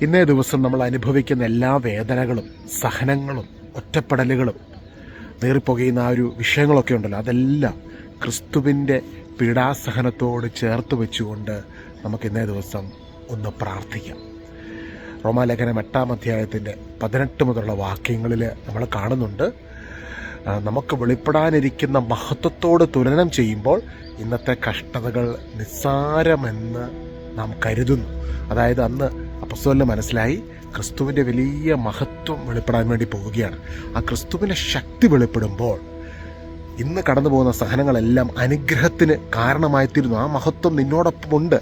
ഇന്നേ ദിവസം നമ്മൾ അനുഭവിക്കുന്ന എല്ലാ വേദനകളും സഹനങ്ങളും ഒറ്റപ്പെടലുകളും നേറിപ്പുകയുന്ന ആ ഒരു വിഷയങ്ങളൊക്കെ ഉണ്ടല്ലോ. അതെല്ലാം ക്രിസ്തുവിന്റെ പീഡാസഹനത്തോട് ചേർത്ത് വെച്ചുകൊണ്ട് നമുക്ക് ഇന്നേ ദിവസം ഒന്ന് പ്രാർത്ഥിക്കാം. റോമാലേഖനം എട്ടാം അധ്യായത്തിന്റെ പതിനെട്ട് മുതലുള്ള വാക്യങ്ങളിൽ നമ്മൾ കാണുന്നുണ്ട്. നമുക്ക് വെളിപ്പെടാനിരിക്കുന്ന മഹത്വത്തോട് തുലനം ചെയ്യുമ്പോൾ ഇന്നത്തെ കഷ്ടതകൾ നിസ്സാരമെന്ന് നാം കരുതുന്നു. അതായത് അന്ന് അപ്പസ്തോലിന് മനസ്സിലായി ക്രിസ്തുവിന്റെ വലിയ മഹത്വം വെളിപ്പെടാൻ വേണ്ടി പോവുകയാണ്. ആ ക്രിസ്തുവിന്റെ ശക്തി വെളിപ്പെടുമ്പോൾ ഇന്ന് കടന്നു പോകുന്ന സഹനങ്ങളെല്ലാം അനുഗ്രഹത്തിന് കാരണമായിത്തീരുന്നു. ആ മഹത്വം നിന്നോടൊപ്പമുണ്ട്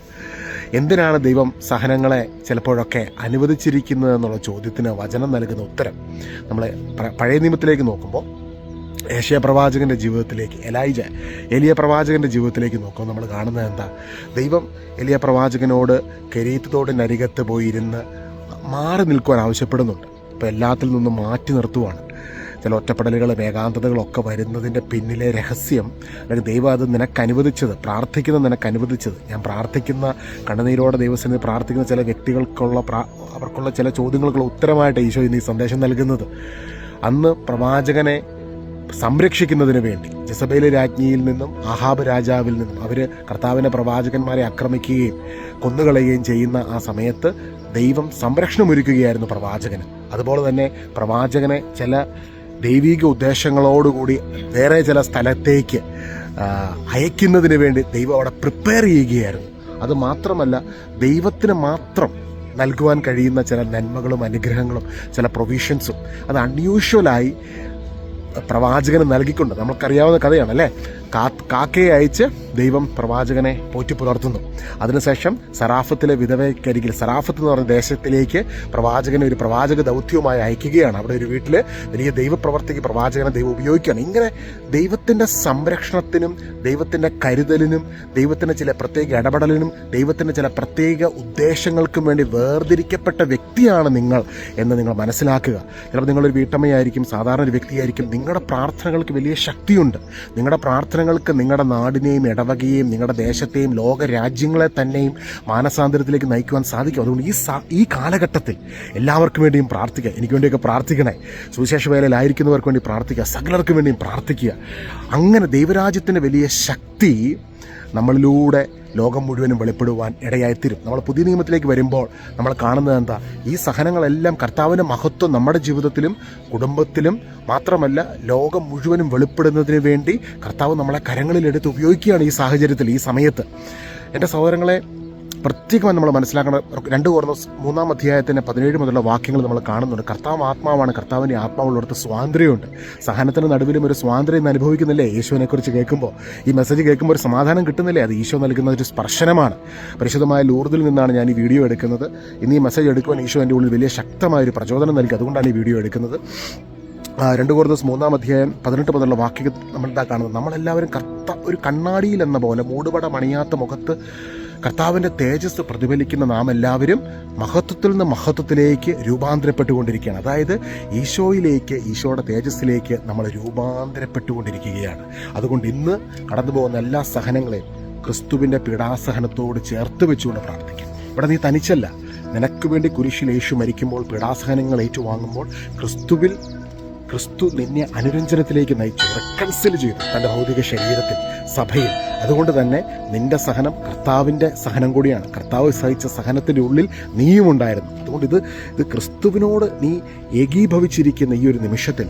എന്തിനാണ് ദൈവം സഹനങ്ങളെ ചിലപ്പോഴൊക്കെ അനുവദിച്ചിരിക്കുന്നത് എന്നുള്ള ചോദ്യത്തിന് വചനം നൽകുന്ന ഉത്തരം നമ്മൾ പഴയ നിയമത്തിലേക്ക് നോക്കുമ്പോൾ ഏഷ്യ പ്രവാചകന്റെ ജീവിതത്തിലേക്ക് എലൈജ എലിയ പ്രവാചകന്റെ ജീവിതത്തിലേക്ക് നോക്കുമ്പോൾ നമ്മൾ കാണുന്നത് എന്താ? ദൈവം എലിയ പ്രവാചകനോട് കരീത്ത് തോടിനരികത്ത് പോയിരുന്ന് മാറി നിൽക്കുവാൻ ആവശ്യപ്പെടുന്നുണ്ട്. ഇപ്പോൾ എല്ലാത്തിൽ നിന്നും മാറ്റി നിർത്തുവാണ്. ചില ഒറ്റപ്പെടലുകളും ഏകാന്തതകളൊക്കെ വരുന്നതിന്റെ പിന്നിലെ രഹസ്യം അല്ലെങ്കിൽ ദൈവം അത് നിനക്ക് അനുവദിച്ചത് പ്രാർത്ഥിക്കുന്ന നിനക്ക് അനുവദിച്ചത് ഞാൻ പ്രാർത്ഥിക്കുന്ന കണ്ണുനീരോടെ ദൈവസന്നിധി പ്രാർത്ഥിക്കുന്ന ചില വ്യക്തികൾക്കുള്ള അവർക്കുള്ള ചില ചോദ്യങ്ങൾക്കുള്ള ഉത്തരമായിട്ട് ഈശോ ഇന്ന് ഈ സന്ദേശം നൽകുന്നത്. അന്ന് പ്രവാചകനെ സംരക്ഷിക്കുന്നതിന് വേണ്ടി. ജസബേലെ രാജ്ഞിയിൽ നിന്നും ആഹാബ് രാജാവിൽ നിന്നും അവർ കർത്താവിന്റെ പ്രവാചകന്മാരെ ആക്രമിക്കുകയും കൊന്നുകളയുകയും ചെയ്യുന്ന ആ സമയത്ത് ദൈവം സംരക്ഷണം ഒരുക്കുകയായിരുന്നു പ്രവാചകന്. അതുപോലെ തന്നെ പ്രവാചകനെ ചില ദൈവിക ഉദ്ദേശങ്ങളോടുകൂടി വേറെ ചില സ്ഥലത്തേക്ക് അയക്കുന്നതിന് വേണ്ടി ദൈവം അവിടെ പ്രിപ്പയർ ചെയ്യുകയായിരുന്നു. അത് മാത്രമല്ല ദൈവത്തിന് മാത്രം നൽകുവാൻ കഴിയുന്ന ചില നന്മകളും അനുഗ്രഹങ്ങളും ചില പ്രൊവിഷൻസും അത് അൺയൂഷ്വലായി പ്രവാചകന് നൽകിക്കൊണ്ട് നമുക്കറിയാവുന്ന കഥയാണ് അല്ലേ കാക്കയെ അയച്ച് ദൈവം പ്രവാചകനെ പോറ്റി പുലർത്തുന്നു അതിനുശേഷം സറാഫത്തിലെ വിധവയ്ക്കരികിൽ സറാഫത്ത് എന്ന് പറഞ്ഞ ദേശത്തിലേക്ക് പ്രവാചകനെ ഒരു പ്രവാചക ദൗത്യവുമായി അയക്കുകയാണ്. അവിടെ ഒരു വീട്ടിൽ വലിയ ദൈവപ്രവർത്തിക്ക് പ്രവാചകനെ ദൈവം ഉപയോഗിക്കുകയാണ്. ഇങ്ങനെ ദൈവത്തിന്റെ സംരക്ഷണത്തിനും ദൈവത്തിന്റെ കരുതലിനും ദൈവത്തിന്റെ ചില പ്രത്യേക ഇടപെടലിനും ദൈവത്തിന്റെ ചില പ്രത്യേക ഉദ്ദേശങ്ങൾക്കും വേണ്ടി വേർതിരിക്കപ്പെട്ട വ്യക്തിയാണ് നിങ്ങൾ എന്ന് നിങ്ങൾ മനസ്സിലാക്കുക. ചിലപ്പോൾ നിങ്ങളൊരു വീട്ടമ്മയായിരിക്കും സാധാരണ ഒരു വ്യക്തിയായിരിക്കും. നിങ്ങളുടെ പ്രാർത്ഥനകൾക്ക് വലിയ ശക്തിയുണ്ട്. നിങ്ങളുടെ പ്രാർത്ഥനകൾക്ക് നിങ്ങളുടെ നാടിനെയും ഇടവകയെയും നിങ്ങളുടെ ദേശത്തെയും ലോക രാജ്യങ്ങളെ തന്നെയും മാനസാന്തരത്തിലേക്ക് നയിക്കുവാൻ സാധിക്കും. അതുകൊണ്ട് ഈ ഈ കാലഘട്ടത്തിൽ എല്ലാവർക്കും വേണ്ടിയും പ്രാർത്ഥിക്കുക. എനിക്ക് വേണ്ടിയൊക്കെ പ്രാർത്ഥിക്കണേ. സുവിശേഷ വേലയിലായിരിക്കുന്നവർക്ക് വേണ്ടി പ്രാർത്ഥിക്കുക. സകലർക്കും വേണ്ടിയും പ്രാർത്ഥിക്കുക. അങ്ങനെ ദൈവരാജ്യത്തിന്റെ വലിയ ശക്തി നമ്മളിലൂടെ ലോകം മുഴുവനും വെളിപ്പെടുവാൻ ഇടയായിത്തീരും. നമ്മൾ പുതിയ നിയമത്തിലേക്ക് വരുമ്പോൾ നമ്മൾ കാണുന്നത് എന്താ? ഈ സഹനങ്ങളെല്ലാം കർത്താവിന്റെ മഹത്വം നമ്മുടെ ജീവിതത്തിലും കുടുംബത്തിലും മാത്രമല്ല ലോകം മുഴുവനും വെളിപ്പെടുന്നതിന് വേണ്ടി കർത്താവ് നമ്മളെ കരങ്ങളിലെടുത്ത് ഉപയോഗിക്കുകയാണ് ഈ സാഹചര്യത്തിൽ ഈ സമയത്ത്. എന്റെ സഹോദരങ്ങളെ പ്രത്യേകമായി നമ്മൾ മനസ്സിലാക്കണം രണ്ട് കുറഞ്ഞ മൂന്നാം അധ്യായത്തിന്റെ പതിനേഴ് മുതലുള്ള വാക്യങ്ങൾ നമ്മൾ കാണുന്നുണ്ട്. കർത്താവ് ആത്മാവാണ്. കർത്താവിന്റെ ആത്മാവുള്ളടത്ത് സ്വാതന്ത്ര്യമുണ്ട്. സഹനത്തിന് നടുവിലും ഒരു സ്വാതന്ത്ര്യം അനുഭവിക്കുന്നില്ലേ? യേശുവിനെക്കുറിച്ച് കേൾക്കുമ്പോൾ ഈ മെസ്സേജ് കേൾക്കുമ്പോൾ ഒരു സമാധാനം കിട്ടുന്നില്ലേ? അത് ഈശോ നൽകുന്ന ഒരു സ്പർശനമാണ്. പരിശുദ്ധമായ ലൂർദിൽ നിന്നാണ് ഞാൻ ഈ വീഡിയോ എടുക്കുന്നത്. ഇന്ന് ഈ മെസ്സേജ് എടുക്കുവാൻ ഈശോ എന്റെ ഉള്ളിൽ വലിയ ശക്തമായ ഒരു പ്രചോദനം നൽകി. അതുകൊണ്ടാണ് ഈ വീഡിയോ എടുക്കുന്നത്. രണ്ട് ദിവസം മൂന്നാം അധ്യായം പതിനെട്ട് മുതലുള്ള വാക്യം നമ്മൾ കാണുന്നത്. നമ്മളെല്ലാവരും കർത്ത ഒരു കണ്ണാടിയിൽ എന്ന പോലെ മൂടുപട മണിയാത്ത മുഖത്ത് കർത്താവിന്റെ തേജസ് പ്രതിഫലിക്കുന്ന നാം എല്ലാവരും മഹത്വത്തിൽ നിന്ന് മഹത്വത്തിലേക്ക് രൂപാന്തരപ്പെട്ടുകൊണ്ടിരിക്കുകയാണ്. അതായത് ഈശോയിലേക്ക് ഈശോയുടെ തേജസ്സിലേക്ക് നമ്മൾ രൂപാന്തരപ്പെട്ടുകൊണ്ടിരിക്കുകയാണ്. അതുകൊണ്ട് ഇന്ന് കടന്നു പോകുന്ന എല്ലാ സഹനങ്ങളെയും ക്രിസ്തുവിന്റെ പീഡാസഹനത്തോട് ചേർത്ത് വെച്ചുകൊണ്ട് പ്രാർത്ഥിക്കാം. ഇവിടെ നീ തനിച്ചല്ല. നിനക്ക് വേണ്ടി കുരിശിൽ യേശു മരിക്കുമ്പോൾ പീഡാസഹനങ്ങൾ ഏറ്റുവാങ്ങുമ്പോൾ ക്രിസ്തുവിൽ ക്രിസ്തു നിന്നെ അനുരഞ്ജനത്തിലേക്ക് നയിച്ചു റെക്കൺസിൽ ചെയ്തു തന്റെ ഭൗതിക ശരീരത്തിൽ സഭയിൽ. അതുകൊണ്ട് തന്നെ നിന്റെ സഹനം കർത്താവിന്റെ സഹനം കൂടിയാണ്. കർത്താവ് സഹിച്ച സഹനത്തിന്റെ ഉള്ളിൽ നീയും ഉണ്ടായിരുന്നു അതുകൊണ്ട് ഇത് ഇത് ക്രിസ്തുവിനോട് നീ ഏകീഭവിച്ചിരിക്കുന്ന ഈ ഒരു നിമിഷത്തിൽ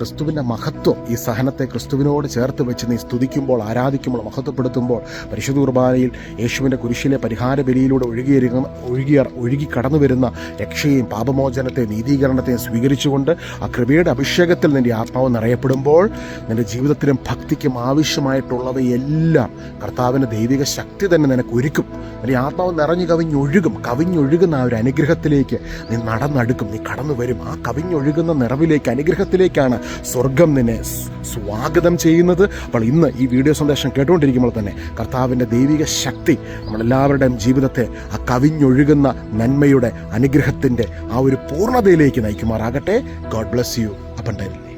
ക്രിസ്തുവിന്റെ മഹത്വം ഈ സഹനത്തെ ക്രിസ്തുവിനോട് ചേർത്ത് വെച്ച് നീ സ്തുതിക്കുമ്പോൾ ആരാധിക്കുമ്പോൾ മഹത്വപ്പെടുത്തുമ്പോൾ പരിശുദ്ധ കുർബാനയിൽ യേശുവിന്റെ കുരിശിലെ പരിഹാര ബലിയിലൂടെ ഒഴുകിയിരിക്കുന്ന ഒഴുകി ഒഴുകി കടന്നു വരുന്ന രക്ഷയും പാപമോചനത്തെ നീതീകരണത്തെയും സ്വീകരിച്ചുകൊണ്ട് ആ കൃപയുടെ അഭിഷേകത്തിൽ നിന്റെ ആത്മാവ് നിറയപ്പെടുമ്പോൾ നിന്റെ ജീവിതത്തിലും ഭക്തിക്കും ആവശ്യമായിട്ടുള്ളവയെല്ലാം കർത്താവിന്റെ ദൈവിക ശക്തി തന്നെ നിനക്ക് ഒരുക്കും. നിന്റെ ആത്മാവ് നിറഞ്ഞു കവിഞ്ഞൊഴുകും. കവിഞ്ഞൊഴുകുന്ന ആ ഒരു അനുഗ്രഹത്തിലേക്ക് നീ നടന്നടുക്കും. നീ കടന്നു വരും ആ കവിഞ്ഞൊഴുകുന്ന നിറവിലേക്ക് അനുഗ്രഹത്തിലേക്കാണ് സ്വർഗം നിന്നെ സ്വാഗതം ചെയ്യുന്നത്. അപ്പോൾ ഇന്ന് ഈ വീഡിയോ സന്ദേശം കേട്ടുകൊണ്ടിരിക്കുമ്പോൾ തന്നെ കർത്താവിന്റെ ദൈവിക ശക്തി നമ്മളെല്ലാവരുടെയും ജീവിതത്തെ ആ കവിഞ്ഞൊഴുകുന്ന നന്മയുടെ അനുഗ്രഹത്തിന്റെ ആ ഒരു പൂർണതയിലേക്ക് നയിക്കുമാറാകട്ടെ. ഗോഡ് ബ്ലെസ് യു അപ്പൻ